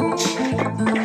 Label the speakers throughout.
Speaker 1: Oh,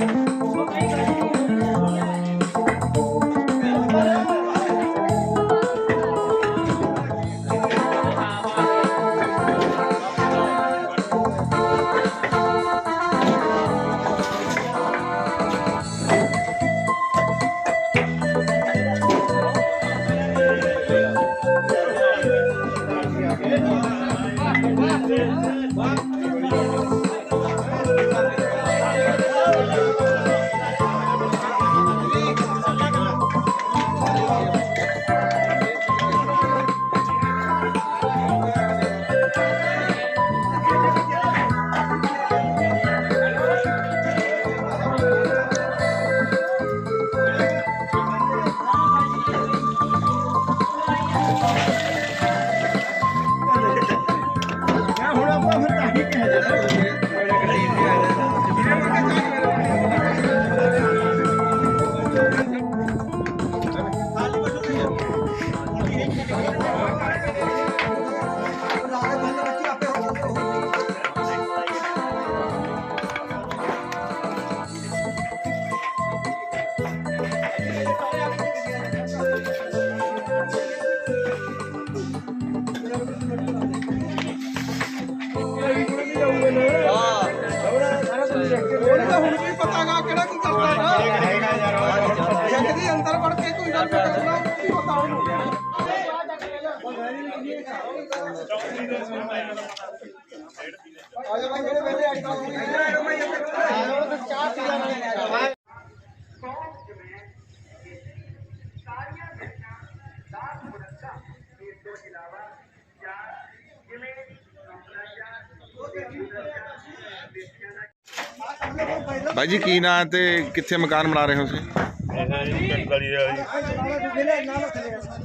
Speaker 1: ਭਾਈ
Speaker 2: ਜੀ ਕੀ ਨਾਂ ਤੇ ਕਿੱਥੇ ਮਕਾਨ ਬਣਾ ਰਹੇ ਹੋ ਤੁਸੀਂ?
Speaker 3: ਗਲੀ ਹੈ ਜੀ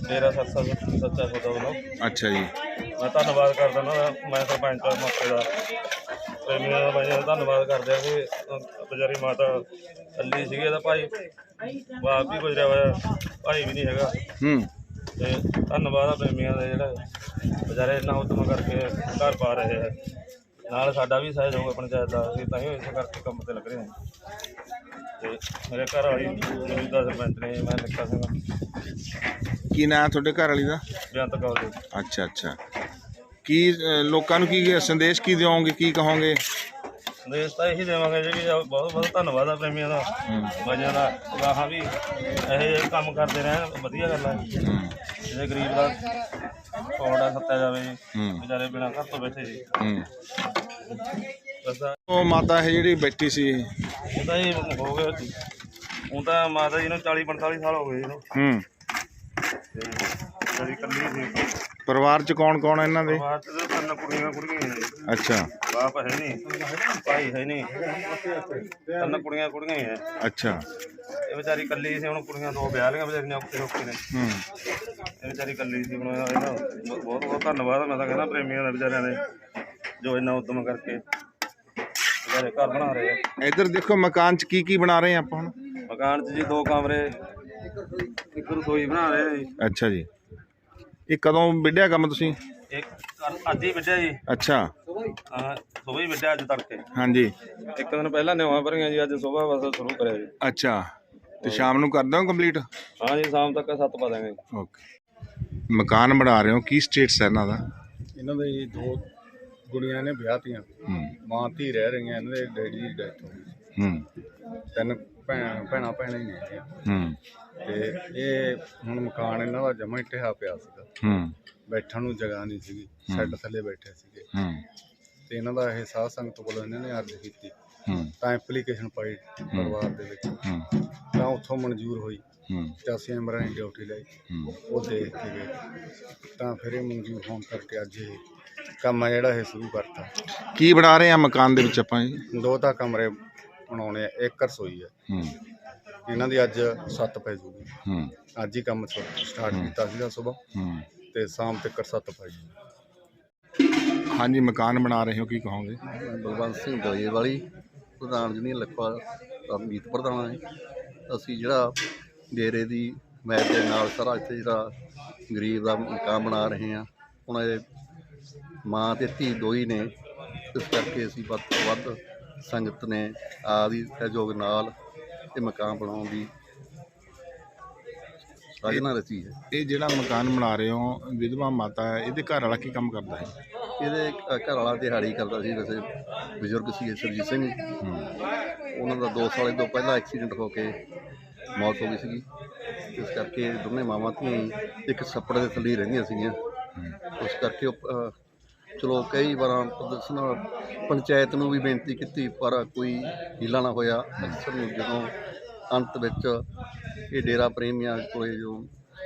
Speaker 3: ਮੇਰਾ ਸੱਚਾ ਸੱਚਾ ਸੌਦਾ ਵੱਲੋਂ
Speaker 2: ਅੱਛਾ ਜੀ।
Speaker 3: ਮੈਂ ਧੰਨਵਾਦ ਕਰਦਾ ਨਾ ਮੈਂ ਸਰਪੰਚ ਦਾ ਮੌਕੇ ਦਾ। ਪ੍ਰੇਮੀਆਂ ਦਾ ਬਾਈ ਦਾ ਧੰਨਵਾਦ ਕਰਦੇ ਆ ਕਿ ਅਹ, ਵਿਚਾਰੀ ਮਾਤਾ ਕੱਲੀ ਸੀਗੀ ਇਹਦਾ ਭਾਈ ਬਾਪ ਵੀ ਗੁਜ਼ਰਿਆ ਹੋਇਆ ਭਾਈ ਵੀ ਨਹੀਂ ਹੈਗਾ।
Speaker 2: ਹੂੰ।
Speaker 3: ਤੇ ਧੰਨਵਾਦ ਆ ਪ੍ਰੇਮੀਆਂ ਦਾ ਜਿਹੜਾ ਵਿਚਾਰੇ ਇੰਨਾ ਉਦਮ ਕਰਕੇ ਘਰ ਪਾ ਰਹੇ ਆ। ਨਾਲ ਸਾਡਾ ਵੀ ਸਹਿਯੋਗ ਪੰਚਾਇਤ ਦਾ ਅਸੀਂ ਤਾਂ ਹੀ ਇਸੇ ਕਰਕੇ ਕੰਮ ਤੇ ਲੱਗ ਰਹੇ ਹਾਂ। ਤੇ ਮੇਰੇ ਘਰ ਵਾਲੀ ਮੌਜੂਦਾ ਸਰਪੰਚ ਨੇ ਮੈਂ ਨਿੱਕਾ ਸਿੰਘ
Speaker 2: ਕੀ ਨਾਂ ਤੁਹਾਡੇ ਘਰ ਵਾਲੀ ਦਾ?
Speaker 3: ਬੇਅੰਤ ਕੌਰ ਜੀ।
Speaker 2: ਅੱਛਾ ਅੱਛਾ। ਕੀ ਅ, ਲੋਕਾਂ ਨੂੰ ਕੀ ਸੰਦੇਸ਼ ਕੀ ਦਿਓਗੇ ਕੀ ਕਹੋਗੇ?
Speaker 3: ਸੰਦੇਸ਼ ਤਾਂ ਇਹੀ ਦੇਵਾਂਗੇ ਜੀ ਕਿ ਬਹੁਤ ਬਹੁਤ ਧੰਨਵਾਦ ਆ ਪ੍ਰੇਮੀਆਂ ਦਾ ਬਾਈਆਂ ਦਾ। ਗਾਹਾਂ ਵੀ ਇਹੋ ਜਿਹੇ ਕੰਮ ਕਰਦੇ ਰਹਿਣ ਵਧੀਆ ਗੱਲ ਹੈ
Speaker 2: ਹੂੰ।
Speaker 3: ਜਿਹੜੇ ਗਰੀਬ ਦਾ ਪੌੜਾ ਸੱਤਿਆ ਜਾਵੇ ਜੀ
Speaker 2: ਹੂੰ।
Speaker 3: ਵਿਚਾਰੇ ਬਿਨਾਂ ਘਰ ਤੋਂ ਬੈਠੇ ਜੀ।
Speaker 2: ਹੂੰ।
Speaker 3: ਆ-
Speaker 2: ਉਹ ਮਾਤਾ ਹੈ ਜਿਹੜੀ ਬੈਠੀ ਸੀ।
Speaker 3: ਇਹ ਤਾਂ ਜੀ ਹੋ ਗਏ ਉਹ ਤਾਂ ਮਾਤਾ ਜੀ ਨੂੰ 40 45 ਸਾਲ ਹੋ ਗਏ ਇਹਨੂੰ।
Speaker 2: ਹੂੰ।
Speaker 3: ਤੇ ਜਿਹੜੀ ਕੱਲੀ ਸੀ।
Speaker 2: ਪਰਿਵਾਰ ਚ ਕੌਣ ਕੌਣ ਹੈ ਇਹਨਾਂ ਦੇ?
Speaker 3: ਬਾਅਦ ਚ ਤਿੰਨ ਕੁੜੀਆਂ ਕੁੜੀਆਂ ਹੀ ਨੇ।
Speaker 2: ਅੱਛਾ।
Speaker 3: ਬਾਪ ਹੈ ਨਹੀਂ ਭਾਈ ਹੈ ਨਹੀਂ। ਤਿੰਨ ਕੁੜੀਆਂ ਕੁੜੀਆਂ ਹੀ ਹੈ
Speaker 2: ਅੱਛਾ।
Speaker 3: ਇਹ ਵਿਚਾਰੀ ਕੱਲੀ ਸੀ ਹੁਣ ਕੁੜੀਆਂ ਦੋ ਵਿਆਹ ਲਈਆਂ ਵਿਚਾਰੀਆਂ ਔਖੇ ਔਖੇ ਨੇ।
Speaker 2: ਹੂੰ।
Speaker 3: ਇਹ ਵਿਚਾਰੀ ਕੱਲੀ ਸੀ ਹੁਣ ਇਹਦਾ ਬਹੁਤ ਬਹੁਤ ਧੰਨਵਾਦ ਮੈਂ ਤਾਂ ਕਹਿੰਦਾ ਪ੍ਰੇਮੀਆਂ ਦਾ ਵਿਚਾਰਿਆਂ ਦੇ ਜੋ ਇੰਨਾ ਉਦਮ ਕਰਕੇ ਵਿਚਾਰੇ ਘਰ ਬਣਾ ਰਹੇ ਆ।
Speaker 2: ਇੱਧਰ ਦੇਖੋ ਮਕਾਨ ਚ ਕੀ ਕੀ ਬਣਾ ਰਹੇ ਆ ਆਪਾਂ ਹੁਣ?
Speaker 3: ਮਕਾਨ 'ਚ ਜੀ ਦੋ ਕਮਰੇ ਇੱਕ ਰਸੋਈ ਬਣਾ ਰਹੇ ਆ ਜੀ।
Speaker 2: ਅੱਛਾ ਜੀ। ਇਹ ਕਦੋਂ ਵਿੱਢਿਆ ਕੰਮ ਤੁਸੀਂ?
Speaker 3: ਇੱਕ ਘਰ ਅੱਜ ਹੀ ਵਿੱਢਿਆ ਜੀ।
Speaker 2: ਅੱਛਾ।
Speaker 3: ਹਾਂ ਹੀ ਵਿੱਢਿਆ ਅੱਜ ਤੜਕੇ।
Speaker 2: ਹਾਂਜੀ।
Speaker 3: ਇੱਕ ਦਿਨ ਪਹਿਲਾਂ ਨਿਵਾਂ ਭਰੀਆਂ ਜੀ ਅੱਜ ਸਵੇਰ ਬਸ ਸ਼ੁਰੂ ਕਰਿਆ ਜੀ।
Speaker 2: ਅੱਛਾ। ਤੇ ਸ਼ਾਮ ਨੂੰ ਕਰ ਦਿਓ ਕੰਪਲੀਟ
Speaker 3: ਹਾਂ ਜੀ ਸ਼ਾਮ ਤੱਕ ਸੱਤ ਪਾ ਦਾਂਗੇ
Speaker 2: ਓਕੇ ਮਕਾਨ ਬਣਾ ਰਹੇ ਹੋ ਕੀ ਸਟੇਟਸ ਹੈ ਇਹਨਾਂ ਦਾ?
Speaker 4: ਇਹਨਾਂ ਦੇ ਦੋ ਗੁੜੀਆਂ ਨੇ ਵਿਆਹਤੀਆਂ
Speaker 2: ਹੂੰ।
Speaker 4: ਮਾਂ ਧੀ ਰਹਿ ਰਹੀਆਂ ਇਹਨਾਂ ਦੇ ਡੈਡੀ ਦੀ ਡੈਥ ਹੋ ਗਈ
Speaker 2: ਹੂੰ।
Speaker 4: ਤਿੰਨ ਭੈਣ ਭੈਣਾਂ ਭੈਣਾਂ ਹੀ ਨੇ ਇਹਦੀਆਂ।
Speaker 2: ਹੂੰ।
Speaker 4: ਤੇ ਇਹ ਹੁਣ ਮਕਾਨ ਇਹਨਾਂ ਦਾ ਜਮਾ ਹੀ ਢਹਿਆ ਪਿਆ ਸੀਗਾ।
Speaker 2: ਹੂੰ।
Speaker 4: ਬੈਠਣ ਨੂੰ ਜਗ੍ਹਾ ਨਹੀਂ ਸੀਗੀ। ਸੈੱਟ ਥੱਲੇ ਬੈਠੇ ਸੀਗੇ।
Speaker 2: ਹੂੰ।
Speaker 4: ਤੇ ਇਹਨਾਂ ਦਾ ਇਹ ਸਾਧ ਸੰਗਤ ਕੋਲੋਂ ਇਹਨਾਂ ਨੇ ਅਰਜ਼ ਕੀਤੀ ਤਾਂ ਐਪਲੀਕੇਸ਼ਨ ਪਾਈ ਪਰਿਵਾਰ ਦੇ ਵਿੱਚ।
Speaker 2: ਹੂੰ।
Speaker 4: ਤਾਂ ਉੱਥੋਂ ਮਨਜ਼ੂਰ ਹੋਈ।
Speaker 2: ਹੂੰ।
Speaker 4: 85 ਮੈਂਬਰਾਂ ਦੀ ਡਿਊਟੀ ਲਈ। ਉਹ ਦੇਖ ਕੇ ਗਏ ਤਾਂ ਫਿਰ ਇਹ ਮਨਜ਼ੂਰ ਹੋਣ ਕਰਕੇ ਅੱਜ ਇਹ ਕੰਮ ਆ ਜਿਹੜਾ ਇਹ ਸ਼ੁਰੂ ਕਰਤਾ।
Speaker 2: ਕੀ ਬਣਾ ਰਹੇ ਆ ਮਕਾਨ ਦੇ ਵਿੱਚ ਆਪਾਂ ਜੀ?
Speaker 4: ਦੋ ਤਾਂ ਕਮਰੇ ਬਣਾਉਣੇ ਆ ਇੱਕ ਰਸੋਈ ਹੈ। ਇਹਨਾਂ ਦੀ ਅੱਜ ਸੱਤ ਪੈ ਜੂਗੀ।
Speaker 2: ਹੂੰ।
Speaker 4: ਅੱਜ ਹੀ ਕੰਮ ਸਟਾਰਟ ਕੀਤਾ ਸੀਗਾ ਸਵੇਰ।
Speaker 2: ਹੂੰ।
Speaker 4: ਤੇ ਸ਼ਾਮ ਤੱਕ ਸੱਤ ਪੈ ਜੂਗੀ।
Speaker 2: ਹਾਂਜੀ ਮਕਾਨ ਬਣਾ ਰਹੇ ਹੋ ਕੀ ਕਹੋਗੇ?
Speaker 5: ਬਲਵੰਤ ਸਿੰਘ ਗਲੀਏ ਵਾਲੀ। ਪ੍ਰਧਾਨ ਲਖਵਾ ਦਾ ਮੀਤ ਪ੍ਰਧਾਨ ਹੈ ਅਸੀਂ ਜਿਹੜਾ ਡੇਰੇ ਦੀ ਮੈਚ ਦੇ ਨਾਲ ਸਾਰਾ ਇੱਥੇ ਜਿਹੜਾ ਗਰੀਬ ਦਾ ਮਕਾਨ ਬਣਾ ਰਹੇ ਹਾਂ ਹੁਣ ਇਹ ਮਾਂ ਤੇ ਧੀ ਦੋਈ ਨੇ ਇਸ ਕਰਕੇ ਅਸੀਂ ਵੱਧ ਤੋਂ ਵੱਧ ਸੰਗਤ ਨੇ ਆਦੀ ਸਹਿਯੋਗ ਨਾਲ ਇਹ ਮਕਾਨ ਬਣਾਉਣ ਦੀ ਸਾਜਨਾ ਰਚੀ ਹੈ।
Speaker 2: ਇਹ ਜਿਹੜਾ ਮਕਾਨ ਬਣਾ ਰਹੇ ਹੋ ਵਿਧਵਾ ਮਾਤਾ ਹੈ ਇਹਦੇ ਘਰ ਵਾਲਾ ਕੀ ਕੰਮ ਕਰਦਾ ਹੈ?
Speaker 5: ਇਹਦੇ ਘਰ ਵਾਲਾ ਦਿਹਾੜੀ ਕਰਦਾ ਸੀ ਵੈਸੇ ਬਜ਼ੁਰਗ ਸੀ ਸਰਜੀਤ ਸਿੰਘ। ਉਹਨਾਂ ਦਾ 2 ਸਾਲ ਤੋਂ ਪਹਿਲਾਂ ਐਕਸੀਡੈਂਟ ਹੋ ਕੇ ਮੌਤ ਹੋ ਗਈ ਸੀਗੀ। ਇਸ ਕਰਕੇ ਦੋਨੇ ਮਾਵਾਂ ਧੀ ਇੱਕ ਛੱਪੜ ਦੇ ਥੱਲੇ ਰਹਿੰਦੀਆਂ ਸੀਗੀਆਂ। ਉਸ ਕਰਕੇ ਉਹ, ਚਲੋ ਕਈ ਵਾਰਾਂ ਪ੍ਰਦਰਸ਼ਨ ਪੰਚਾਇਤ ਨੂੰ ਵੀ ਬੇਨਤੀ ਕੀਤੀ ਪਰ ਕੋਈ ਹੀਲਾ ਨਾ ਹੋਇਆ। ਅਕਸਰ ਨੂੰ ਜਦੋਂ ਅੰਤ ਵਿੱਚ ਇਹ ਡੇਰਾ ਪ੍ਰੇਮੀਆਂ ਕੋਲੇ ਜੋ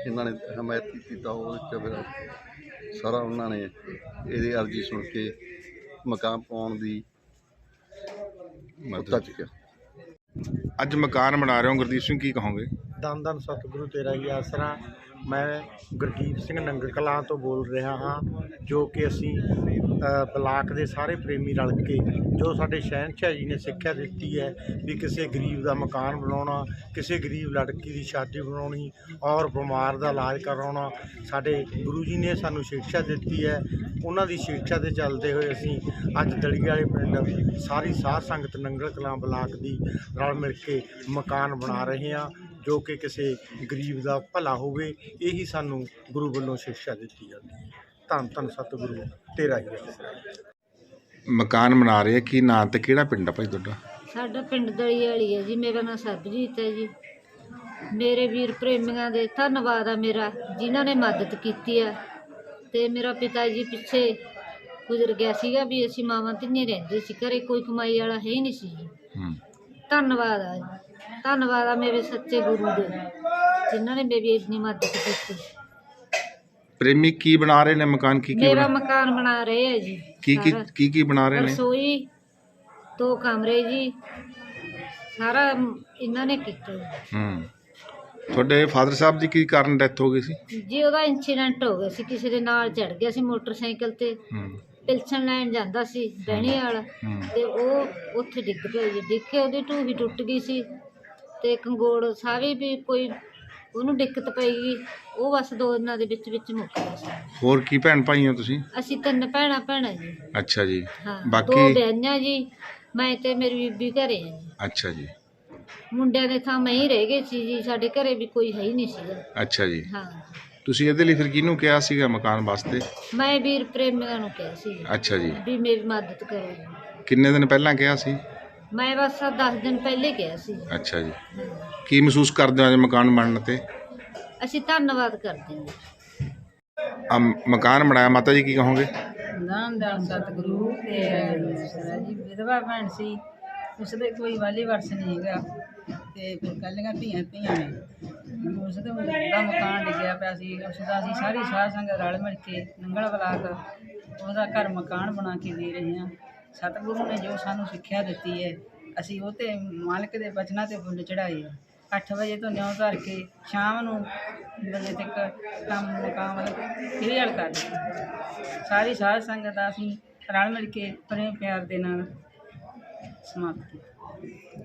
Speaker 5: ਇਹਨਾਂ ਨੇ ਹਮਾਇਤ ਕੀਤੀ ਤਾਂ ਉਹ ਵਿੱਚ ਫਿਰ ਸਾਰਾ ਉਹਨਾਂ ਨੇ ਇਹਦੀ ਅਰਜ਼ੀ ਸੁਣ ਕੇ ਮਕਾਨ ਪਾਉਣ ਦੀ ਮਦਦ। ਚੁੱਕਿਆ।
Speaker 2: ਅੱਜ ਮਕਾਨ ਬਣਾ ਰਹੇ ਹੋ ਗੁਰਦੀਪ ਸਿੰਘ ਕੀ ਕਹੋਗੇ?
Speaker 6: ਦਮ ਦਮ ਸਤਿਗੁਰੂ ਤੇਰਾ ਹੀ ਆਸਰਾ। ਮੈਂ ਗੁਰਦੀਪ ਸਿੰਘ ਨੰਗਲ ਕਲਾਂ ਤੋਂ ਬੋਲ ਰਿਹਾ ਹਾਂ, ਜੋ ਕਿ ਅਸੀਂ ਬਲਾਕ ਦੇ ਸਾਰੇ ਪ੍ਰੇਮੀ ਰਲ ਕੇ, ਜੋ ਸਾਡੇ ਸ਼ਹਿਨशाह ਜੀ ਨੇ ਸਿੱਖਿਆ ਦਿੱਤੀ ਹੈ ਵੀ ਕਿਸੇ ਗਰੀਬ ਦਾ ਮਕਾਨ ਬਣਾਉਣਾ, ਕਿਸੇ ਗਰੀਬ ਲੜਕੀ ਦੀ ਸ਼ਾਦੀ ਬਣਾਉਣੀ ਔਰ ਬਿਮਾਰ ਦਾ ਇਲਾਜ ਕਰਾਉਣਾ, ਸਾਡੇ ਗੁਰੂ ਜੀ ਨੇ ਸਾਨੂੰ ਸਿੱਖਿਆ ਦਿੱਤੀ ਹੈ। ਉਹਨਾਂ ਦੀ ਸਿੱਖਿਆ ਦੇ ਚੱਲਦੇ ਹੋਏ ਅਸੀਂ ਅੱਜ ਦਲੀ ਵਾਲੇ ਪਿੰਡ ਸਾਰੀ ਸਾਧ ਸੰਗਤ ਨੰਗਲ ਕਲਾਂ ਬਲਾਕ ਦੀ ਰਲ ਮਿਲ ਕੇ ਮਕਾਨ ਬਣਾ ਰਹੇ ਹਾਂ। ਜੋ ਕਿ ਕਿਸੇ ਗਰੀਬ ਦਾ ਭਲਾ ਹੋਵੇ ਇਹੀ ਸਾਨੂੰ ਗੁਰੂ ਵੱਲੋਂ ਸਿੱਖਿਆ ਦਿੱਤੀ ਜਾਂਦੀ ਹੈ। ਧੰਨ ਧੰਨ ਸਤਿਗੁਰੂ ਤੇਰਾ ਹੀ ਆਸਰਾ
Speaker 2: ਮਕਾਨ ਬਣਾ ਰਹੇ ਆ ਕੀ ਨਾਂ ਤੇ ਕਿਹੜਾ ਪਿੰਡ ਆ ਭਾਈ ਤੁਹਾਡਾ?
Speaker 7: ਸਾਡਾ ਪਿੰਡ ਦਲੀ ਵਾਲੀ ਹੈ ਜੀ ਮੇਰਾ ਨਾਮ ਸਰਬਜੀਤ ਹੈ ਜੀ। ਮੇਰੇ ਵੀਰ ਪ੍ਰੇਮੀਆਂ ਦੇ ਧੰਨਵਾਦ ਆ ਮੇਰਾ ਜਿਨ੍ਹਾਂ ਨੇ ਮਦਦ ਕੀਤੀ ਹੈ ਤੇ ਮੇਰਾ ਪਿਤਾ ਜੀ ਪਿੱਛੇ ਗੁਜ਼ਰ ਗਿਆ ਸੀਗਾ ਵੀ ਅਸੀਂ ਮਾਵਾਂ ਤਿੰਨੇ ਰਹਿੰਦੇ ਸੀ ਘਰੇ ਕੋਈ ਕਮਾਈ ਵਾਲਾ ਹੈ ਹੀ ਨਹੀਂ ਸੀ ਜੀ।
Speaker 2: ਹੂੰ।
Speaker 7: ਧੰਨਵਾਦ ਆ ਜੀ। ਧੰਨਵਾਦ ਆ ਮੇਰੇ ਸੱਚੇ ਗੁਰੂ ਦੇ ਜਿਨ੍ਹਾਂ ਨੇ ਮੇਰੀ ਇੰਨੀ ਮਦਦ ਕੀਤੀ।
Speaker 2: ਪ੍ਰੇਮੀ ਕੀ ਬਣਾ ਰਹੇ ਨੇ? ਮਕਾਨ ਕੀ ਕੀ
Speaker 7: ਮੇਰਾ
Speaker 2: ਬਣਾ
Speaker 7: ਮਕਾਨ ਬਣਾ ਰਹੇ ਹੈ ਜੀ
Speaker 2: ਕੀ ਕੀ
Speaker 7: ਸਾਰਾ।
Speaker 2: ਕੀ ਕੀ ਬਣਾ ਰਹੇ ਨੇ?
Speaker 7: ਰਸੋਈ ਦੋ ਕਮਰੇ ਜੀ ਸਾਰਾ ਇਹਨਾਂ ਨੇ ਕੀਤਾ। ਜੀ
Speaker 2: ਹੂੰ। ਤੁਹਾਡੇ ਫਾਦਰ ਸਾਹਿਬ ਦੀ ਕੀ ਕਾਰਨ ਡੈਥ ਹੋ ਗਈ ਸੀ?
Speaker 7: ਜੀ ਉਹਦਾ ਇਨਸੀਡੈਂਟ ਹੋ ਗਿਆ ਸੀ ਕਿਸੇ ਦੇ ਨਾਲ ਚੜ ਗਿਆ ਸੀ ਮੋਟਰਸਾਈਕਲ ਤੇ।
Speaker 2: ਹੂੰ।
Speaker 7: ਪਿਲਸਣ ਲੈਣ ਜਾਂਦਾ ਸੀ ਬਹਿਣੀ ਵਾਲਾ
Speaker 2: ਹੂੰ।
Speaker 7: ਤੇ ਉਹ ਉੱਥੇ ਡਿੱਗ ਪਿਆ ਜੀ। ਕੇ ਉਹਦੀ ਢੂਹੀ ਟੁੱਟ ਗਈ ਸੀ ਤੇ ਕੰਗੋੜ ਸਾਰੇ ਵੀ ਕੋਈ ਉਹਨੂੰ ਦਿੱਕਤ ਪਈ ਗਈ ਉਹ ਬਸ ਦੋ ਦਿਨਾਂ ਦੇ ਵਿੱਚ ਵਿੱਚ ਮੁੱਕ ਗਿਆ ਸੀ।
Speaker 2: ਹੋਰ ਕੀ ਭੈਣ ਭਾਈ ਹੋ ਤੁਸੀਂ?
Speaker 7: ਅਸੀਂ ਤਿੰਨ ਭੈਣਾਂ ਭੈਣਾਂ ਜੀ।
Speaker 2: ਅੱਛਾ ਜੀ।
Speaker 7: ਹਾਂ ਦੋ
Speaker 2: ਬਾਕੀ
Speaker 7: ਵਿਆਹੀਆਂ ਜੀ ਮੈਂ ਤੇ ਮੇਰੀ ਬੀਬੀ ਘਰੇ ਆ ਜੀ।
Speaker 2: ਅੱਛਾ ਜੀ।
Speaker 7: ਮੁੰਡਿਆਂ ਦੇ ਥਾਂ ਮੈਂ ਹੀ ਰਹਿ ਗਈ ਸੀ ਜੀ ਸਾਡੇ ਘਰੇ ਵੀ ਕੋਈ ਹੈ ਹੀ ਨਹੀਂ ਸੀਗਾ।
Speaker 2: ਅੱਛਾ ਜੀ।
Speaker 7: ਹਾਂ।
Speaker 2: ਤੁਸੀਂ ਇਹਦੇ ਲਈ ਫਿਰ ਕਿਹਨੂੰ ਕਿਹਾ ਸੀਗਾ ਮਕਾਨ ਵਾਸਤੇ?
Speaker 7: ਮੈਂ ਵੀਰ ਪ੍ਰੇਮੀਆਂ ਨੂੰ ਕਿਹਾ ਸੀ।
Speaker 2: ਅੱਛਾ ਜੀ।
Speaker 7: ਵੀ ਮੇਰੀ ਮਦਦ ਕਰੋ। ਜੀ।
Speaker 2: ਕਿੰਨੇ ਦਿਨ ਪਹਿਲਾਂ ਕਿਹਾ ਸੀ?
Speaker 7: ਮੈਂ ਬਸ 10 ਦਿਨ ਪਹਿਲੇ ਕਿਹਾ ਸੀ।
Speaker 2: ਅੱਛਾ ਜੀ। ਕੀ ਮਹਿਸੂਸ ਕਰਦੇ ਹੋ ਅੱਜ ਮਕਾਨ ਬਣਨ ਤੇ?
Speaker 7: ਅਸੀਂ ਧੰਨਵਾਦ ਕਰਦੇ ਹਾਂ।
Speaker 2: ਆ ਮਕਾਨ ਬਣਾਇਆ ਮਾਤਾ ਜੀ ਕੀ ਕਹੋਗੇ?
Speaker 8: ਨਾਮ ਦਾ ਸਤਿਗੁਰੂ ਤੇ ਸਰਾ ਜੀ ਵਿਧਵਾ ਭੈਣ ਸੀ ਉਸਦੇ ਕੋਈ ਵਾਲੀ ਵਰਸ ਨਹੀਂ ਹੈਗਾ। ਤੇ ਫਿਰ ਕੱਲੀਆਂ ਧੀਆਂ ਧੀਆਂ ਨੇ। ਉਸ ਦਾ ਦਾ ਮਕਾਨ ਡਿੱਗਿਆ ਪਿਆ ਸੀ ਉਸ ਦਾ ਅਸੀਂ ਸਾਰੀ ਸਾਧ ਸੰਗਤ ਰਲ ਮਿਲ ਕੇ ਨੰਗਲ ਬਲਾਕ ਉਹਦਾ ਘਰ ਮਕਾਨ ਬਣਾ ਕੇ ਦੇ ਰਹੇ ਹਾਂ। ਸਤਿਗੁਰੂ ਨੇ ਜੋ ਸਾਨੂੰ ਸਿੱਖਿਆ ਦਿੱਤੀ ਹੈ, ਅਸੀਂ ਉਹ ਤੇ ਮਾਲਕ ਦੇ ਬਚਨਾਂ ਤੇ ਫੁੱਲ ਚੜਾਏ ਆ 8 ਵਜੇ ਤੋਂ ਨਿਉ ਧਰ ਕੇ ਸ਼ਾਮ ਨੂੰ ਵਜੇ ਤੱਕ ਕੰਮ, ਮਕਾਮ ਕਲੀਅਰ ਕਰ ਦਿੱਤਾ। ਸਾਰੀ ਸਾਧ ਸੰਗਤ ਦਾ ਅਸੀਂ ਰਲ ਮਿਲ ਕੇ ਪ੍ਰੇਮ ਪਿਆਰ ਦੇ ਨਾਲ ਸਮਾਪਤ ਕੀਤਾ।